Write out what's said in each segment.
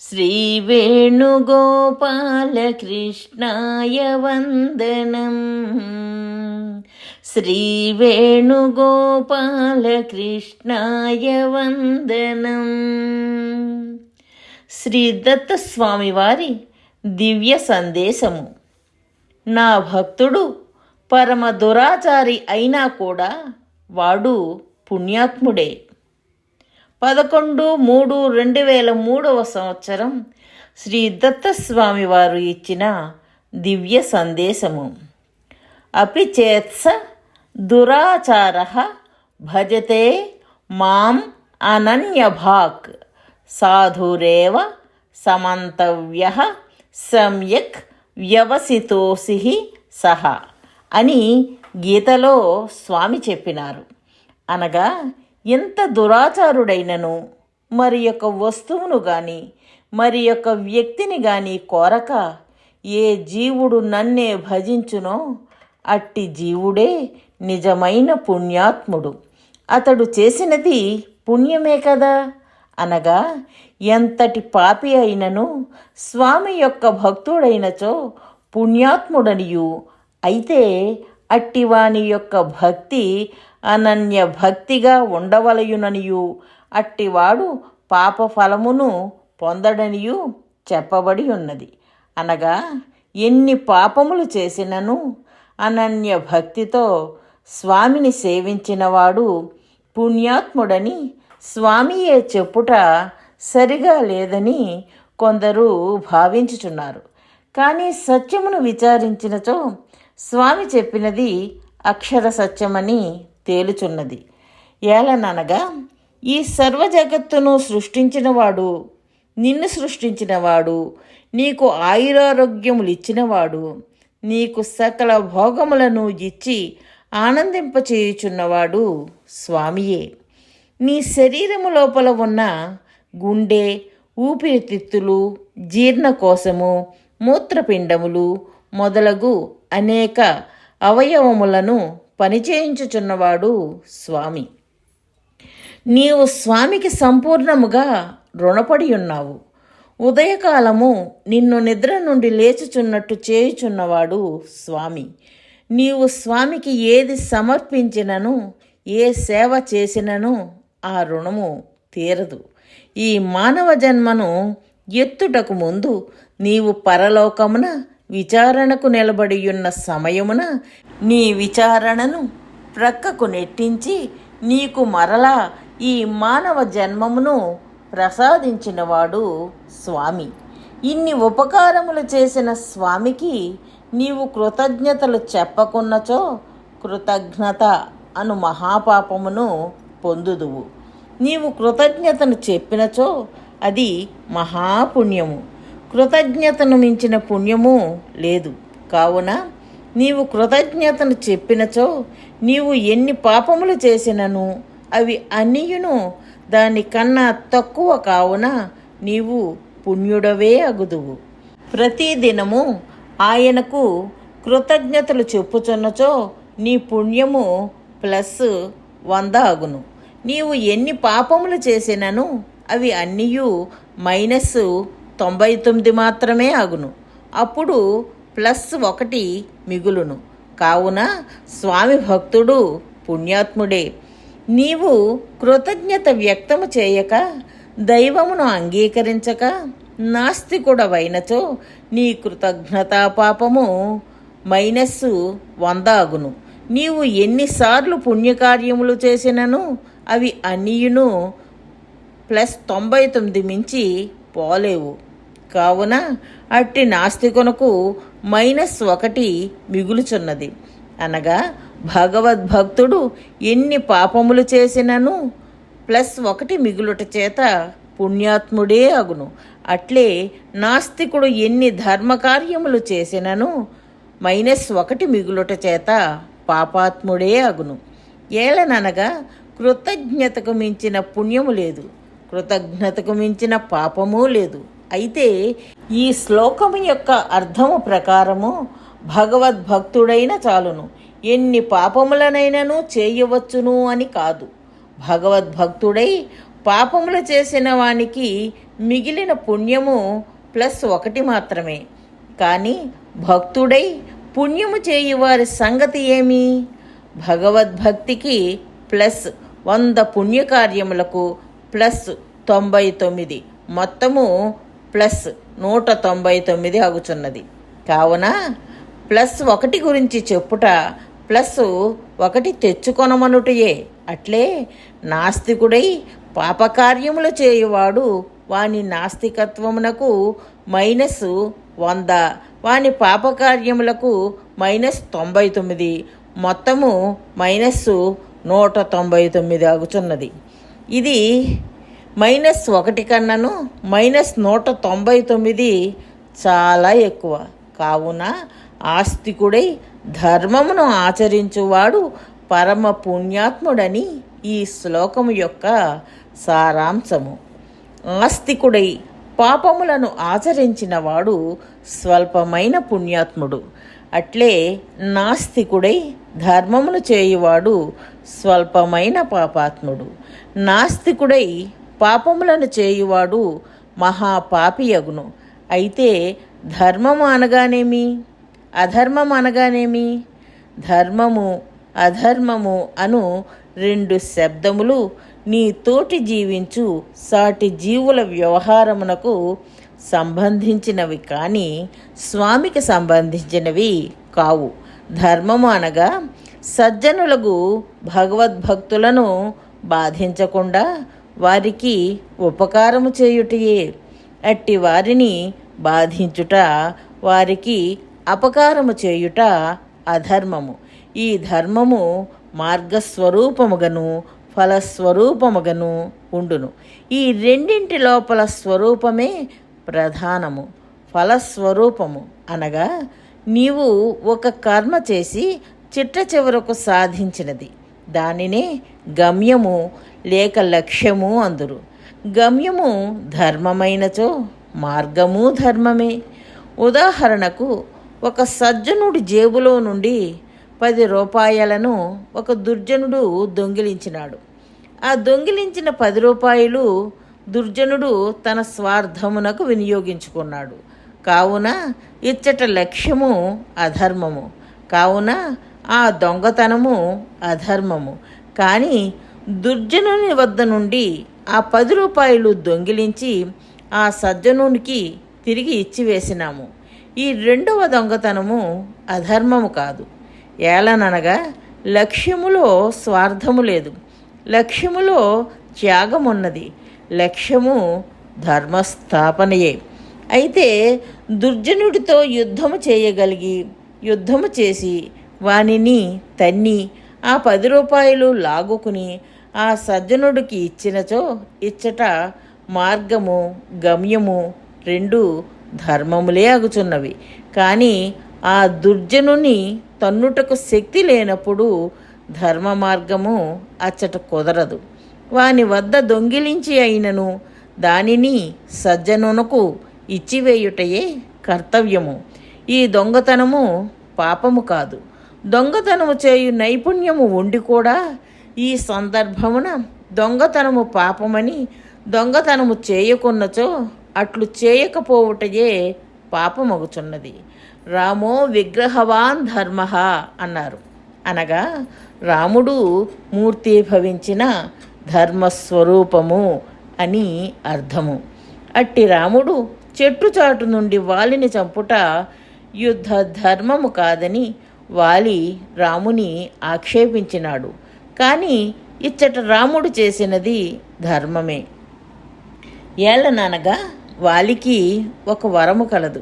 श्रीवेणुगोपालकृष्णाय वन्दनम् శ్రీవేణుగోపాలకృష్ణాయ వందనం శ్రీ దత్తస్వామి వారి దివ్య సందేశము నా భక్తుడు పరమ దురాచారి అయినా కూడా వాడు పుణ్యాత్ముడే పదకొండు మూడు రెండు వేల మూడవ సంవత్సరం శ్రీ దత్తస్వామి వారు ఇచ్చిన దివ్య సందేశము. అపిచేత్స దురాచార భజతే మాం అనన్యభాక్ సాధురేవ సమంతవ్య సమ్యక్ వ్యవసితోసి సహ అని గీతలో స్వామి చెప్పినారు. అనగా ఎంత దురాచారుడైనను మరి యొక్క వస్తువును గాని మరి యొక్క వ్యక్తిని గాని కోరక ఏ జీవుడు నన్నే భజించునో అట్టి జీవుడే నిజమైన పుణ్యాత్ముడు. అతడు చేసినది పుణ్యమే కదా? అనగా ఎంతటి పాపి అయినను స్వామి యొక్క భక్తుడైనచో పుణ్యాత్ముడనియు అయితే అట్టివాని యొక్క భక్తి అనన్య భక్తిగా ఉండవలయుననియు. అట్టివాడు పాప ఫలమును పొందడనియు చెప్పబడి ఉన్నది అనగా ఎన్ని పాపములు చేసినను అనన్య భక్తితో స్వామిని సేవించినవాడు పుణ్యాత్ముడని స్వామియే చెప్పుట సరిగా లేదని కొందరు భావించుచున్నారు. కానీ సత్యమును విచారించినచో స్వామి చెప్పినది అక్షర సత్యమని తేలుచున్నది. ఏలననగా ఈ సర్వ జగత్తును సృష్టించినవాడు నిన్ను సృష్టించినవాడు నీకు ఆయురారోగ్యములు ఇచ్చినవాడు నీకు సకల భోగములను ఇచ్చి ఆనందింపచేయుచున్నవాడు స్వామియే. నీ శరీరము లోపల ఉన్న గుండె ఊపిరితిత్తులు జీర్ణకోశము మూత్రపిండములు మొదలగు అనేక అవయవములను పనిచేయించుచున్నవాడు స్వామి. నీవు స్వామికి సంపూర్ణముగా రుణపడి ఉన్నావు ఉదయకాలము నిన్ను నిద్ర నుండి లేచుచున్నట్టు చేయుచున్నవాడు స్వామి. నీవు స్వామికి ఏది సమర్పించినను ఏ సేవ చేసినను ఆ రుణము తీరదు. ఈ మానవ జన్మను ఎత్తుటకు ముందు నీవు పరలోకమున విచారణకు నిలబడియున్న సమయమున నీ విచారణను ప్రక్కకు నెట్టించి నీకు మరలా ఈ మానవ జన్మమును ప్రసాదించినవాడు స్వామి. ఇన్ని ఉపకారములు చేసిన స్వామికి నీవు కృతజ్ఞతలు చెప్పకున్నచో కృతజ్ఞత అను మహాపాపమును పొందుదువు. నీవు కృతజ్ఞతను చెప్పినచో అది మహాపుణ్యము. కృతజ్ఞతను మించిన పుణ్యము లేదు. కావున నీవు కృతజ్ఞతను చెప్పినచో నీవు ఎన్ని పాపములు చేసినను అవి అన్నియును దానికన్నా తక్కువ కావున నీవు పుణ్యుడవే అగుదువు. ప్రతిదినము ఆయనకు కృతజ్ఞతలు చెప్పుచున్నచో నీ పుణ్యము ప్లస్ వంద అగును. నీవు ఎన్ని పాపములు చేసినను అవి అన్నీయు మైనస్ తొంభై తొమ్మిది మాత్రమే అగును అప్పుడు ప్లస్ ఒకటి మిగులును. కావున స్వామి భక్తుడు పుణ్యాత్ముడే. నీవు కృతజ్ఞత వ్యక్తము చేయక దైవమును అంగీకరించక నాస్తికుడవైనచో నీ కృతజ్ఞతా పాపము మైనస్సు వంద అగును నీవు ఎన్నిసార్లు పుణ్యకార్యములు చేసినను అవి అన్నియును ప్లస్ తొంభై తొమ్మిది మించి పోలేవు. కావున అట్టి నాస్తికునకు మైనస్ ఒకటి మిగులుచున్నది. అనగా భగవద్భక్తుడు ఎన్ని పాపములు చేసినను ప్లస్ ఒకటి మిగులుట చేత పుణ్యాత్ముడే అగును. అట్లే నాస్తికుడు ఎన్ని ధర్మకార్యములు చేసినను మైనస్ ఒకటి మిగులుట చేత పాపాత్ముడే అగును. ఏలననగా కృతజ్ఞతకు మించిన పుణ్యము లేదు. కృతజ్ఞతకు మించిన పాపము లేదు. అయితే ఈ శ్లోకము యొక్క అర్థము ప్రకారము భగవద్భక్తుడైన చాలును. ఎన్ని పాపములనైనను చేయవచ్చును అని కాదు. భగవద్భక్తుడై పాపములు చేసిన వానికి మిగిలిన పుణ్యము ప్లస్ ఒకటి మాత్రమే. కానీ భక్తుడై పుణ్యము చేయువారి సంగతి ఏమి? భగవద్భక్తికి ప్లస్ వంద పుణ్యకార్యములకు ప్లస్ తొంభై తొమ్మిది. మొత్తము ప్లస్ నూట తొంభై తొమ్మిది అగుచున్నది కావున ప్లస్ ఒకటి గురించి చెప్పుట ప్లస్ ఒకటి తెచ్చుకొనమనుటయే. అట్లే నాస్తికుడై పాపకార్యములు చేయువాడు వాని నాస్తికత్వమునకు మైనస్ వంద వాని పాపకార్యములకు మైనస్ తొంభై తొమ్మిది మొత్తము మైనస్ నూట తొంభై తొమ్మిది ఆగుచున్నది. ఇది మైనస్ ఒకటి కన్నను మైనస్ నూట తొంభై తొమ్మిది చాలా ఎక్కువ. కావున ఆస్తికుడై ధర్మమును ఆచరించువాడు పరమ పుణ్యాత్ముడని ఈ శ్లోకము యొక్క సారాంశము. ఆస్తికుడై పాపములను ఆచరించినవాడు స్వల్పమైన పుణ్యాత్ముడు. అట్లే నాస్తికుడై ధర్మమును చేయువాడు స్వల్పమైన పాపాత్ముడు. నాస్తికుడై పాపములను చేయువాడు మహాపాపియగును అయితే ధర్మము అనగానేమి? అధర్మం అనగానేమి? ధర్మము అధర్మము అను రెండు శబ్దములు నీ తోటి జీవించు సాటి జీవుల వ్యవహారమునకు సంబంధించినవి కానీ స్వామికి సంబంధించినవి కావు. ధర్మము అనగా సజ్జనులకు భగవద్భక్తులను బాధించకుండా వారికి ఉపకారము చేయుటయే. అట్టి వారిని బాధించుట వారికి అపకారము చేయుట అధర్మము. ఈ ధర్మము మార్గస్వరూపముగను ఫలస్వరూపముగను ఉండును. ఈ రెండింటి లోపల స్వరూపమే ప్రధానము ఫలస్వరూపము అనగా నీవు ఒక కర్మ చేసి చిట్ట చివరకు సాధించినది. దానినే గమ్యము లేక లక్ష్యము అందురు. గమ్యము ధర్మమైనచో మార్గము ధర్మమే. ఉదాహరణకు ఒక సజ్జనుడి జేబులో నుండి పది రూపాయలను ఒక దుర్జనుడు దొంగిలించినాడు. ఆ దొంగిలించిన పది రూపాయలు దుర్జనుడు తన స్వార్థమునకు వినియోగించుకున్నాడు. కావున ఇచ్చట లక్ష్యము అధర్మము. కావున ఆ దొంగతనము అధర్మము. కానీ దుర్జనుని వద్ద నుండి ఆ పది రూపాయలు దొంగిలించి ఆ సజ్జనునికి తిరిగి ఇచ్చివేసినాము ఈ రెండవ దొంగతనము అధర్మము కాదు. ఏలననగా లక్ష్యములో స్వార్థము లేదు. లక్ష్యములో త్యాగమున్నది. లక్ష్యము ధర్మస్థాపనయే. అయితే దుర్జనుడితో యుద్ధము చేయగలిగి యుద్ధము చేసి వానిని తన్ని ఆ పది రూపాయలు లాగుకుని ఆ సజ్జనుడికి ఇచ్చినచో ఇచ్చట మార్గము గమ్యము రెండు ధర్మములే అగుచున్నవి. కానీ ఆ దుర్జనుని తన్నుటకు శక్తి లేనప్పుడు ధర్మ మార్గము అచ్చట కుదరదు. వాని వద్ద దొంగిలించి అయినను దానిని సజ్జనునకు ఇచ్చివేయుటయే కర్తవ్యము. ఈ దొంగతనము పాపము కాదు. దొంగతనము చేయు నైపుణ్యము ఉండి కూడా ఈ సందర్భమున దొంగతనము పాపమని దొంగతనము చేయకున్నచో అట్లు చేయకపోవుటయే పాపమగుచున్నది. రామో విగ్రహవాన్ ధర్మ అన్నారు. అనగా రాముడు మూర్తీభవించిన ధర్మస్వరూపము అని అర్థము. అట్టి రాముడు చెట్టు చాటు నుండి వాలిని చంపుట యుద్ధ ధర్మము కాదని వాలి రాముని ఆక్షేపించినాడు. కానీ ఇచ్చట రాముడు చేసినది ధర్మమే. ఏలననగా వాలికి ఒక వరము కలదు.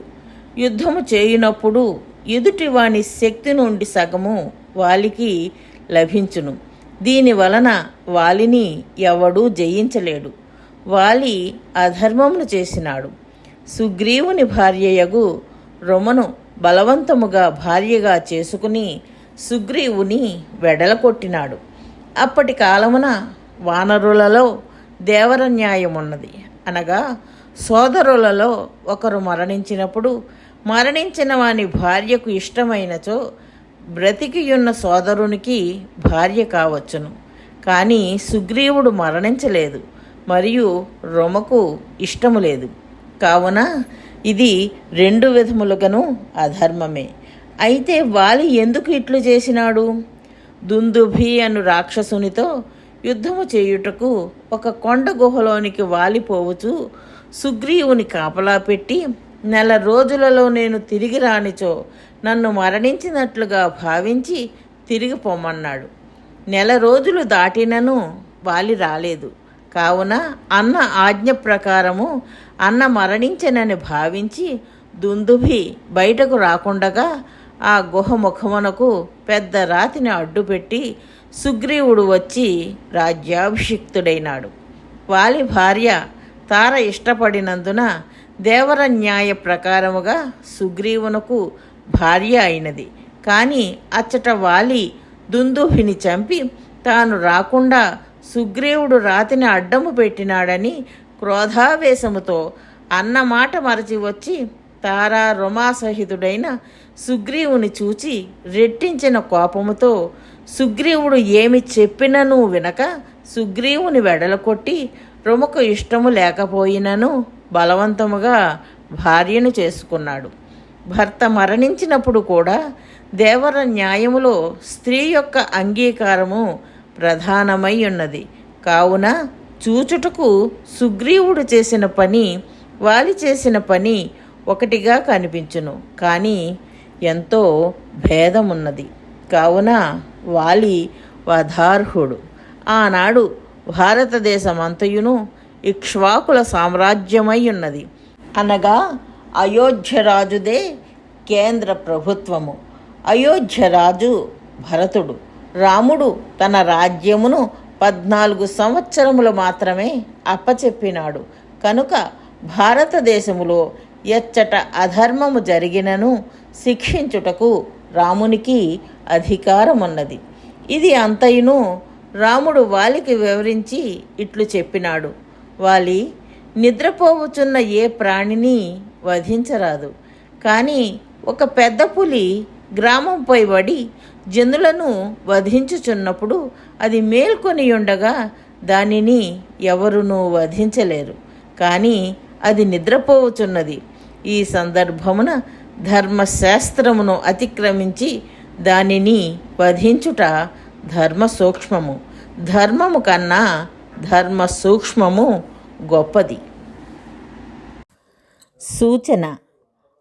యుద్ధము చేయునప్పుడు ఎదుటి వాని శక్తి నుండి సగము వాలికి లభించును. దీని వలన వాలిని ఎవడూ జయించలేడు. వాలి అధర్మమును చేసినాడు. సుగ్రీవుని భార్యయగు రొమను బలవంతముగా భార్యగా చేసుకుని సుగ్రీవుని వెడలకొట్టినాడు. అప్పటి కాలమున వానరులలో దేవర అనగా సోదరులలో ఒకరు మరణించినప్పుడు మరణించిన వాని భార్యకు ఇష్టమైనచో బ్రతికియున్న సోదరునికి భార్య కావచ్చును. కానీ సుగ్రీవుడు మరణించలేదు మరియు రొమకు ఇష్టము లేదు. కావున ఇది రెండు విధములుగను అధర్మమే. అయితే వాలి ఎందుకు ఇట్లు చేసినాడు? దుందుభి అను రాక్షసునితో యుద్ధము చేయుటకు ఒక కొండ గుహలోనికి వాలిపోవచ్చు సుగ్రీవుని కాపలా పెట్టి నెల రోజులలో నేను తిరిగి రానిచో నన్ను మరణించినట్లుగా భావించి తిరిగి పొమ్మన్నాడు. నెల రోజులు దాటినను వాలి రాలేదు. కావున అన్న ఆజ్ఞ ప్రకారము అన్న మరణించనని భావించి దుందుభి బయటకు రాకుండగా ఆ గుహ ముఖమునకు పెద్ద రాతిని అడ్డుపెట్టి సుగ్రీవుడు వచ్చి రాజ్యాభిషిక్తుడైనాడు. వాలి భార్య తార ఇష్టపడినందున దేవర న్యాయ ప్రకారముగా సుగ్రీవునకు భార్య అయినది. కానీ అచ్చట వాలి దుందుభిని చంపి తాను రాకుండా సుగ్రీవుడు రాతిని అడ్డము పెట్టినాడని క్రోధావేశముతో అన్నమాట మరచి వచ్చి తారా రుమాసహితుడైన సుగ్రీవుని చూచి రెట్టించిన కోపముతో సుగ్రీవుడు ఏమి చెప్పినను వినక సుగ్రీవుని వెడలకొట్టి రుమకు ఇష్టము లేకపోయినను బలవంతముగా భార్యను చేసుకున్నాడు. భర్త మరణించినప్పుడు కూడా దేవర న్యాయములో స్త్రీ యొక్క అంగీకారము ప్రధానమై ఉన్నది కావున చూచుటకు సుగ్రీవుడు చేసిన పని వాలి చేసిన పని ఒకటిగా కనిపించును. కానీ ఎంతో భేదమున్నది. కావున వాలి వధార్హుడు. ఆనాడు భారతదేశమంతయును ఇక్ష్వాకుల సామ్రాజ్యమై ఉన్నది అనగా అయోధ్యరాజుదే కేంద్ర ప్రభుత్వము. అయోధ్యరాజు భరతుడు. రాముడు తన రాజ్యమును పద్నాలుగు సంవత్సరములు మాత్రమే అప్పచెప్పినాడు. కనుక భారతదేశములో ఎచ్చట అధర్మము జరిగినను శిక్షించుటకు రామునికి అధికారమున్నది. ఇది అంతయును రాముడు వాలికి వివరించి ఇట్లు చెప్పినాడు. వాలి నిద్రపోవుచున్న ఏ ప్రాణిని వధించరాదు. కానీ ఒక పెద్ద పులి గ్రామంపై పడి జనులను వధించుచున్నప్పుడు అది మేల్కొని ఉండగా దానిని ఎవరునూ వధించలేరు. కానీ అది నిద్రపోవుచున్నది. ఈ సందర్భమున ధర్మశాస్త్రమును అతిక్రమించి దానిని వధించుట ధర్మ సూక్ష్మము ధర్మము కన్నా ధర్మ సూక్ష్మము గొప్పది. సూచన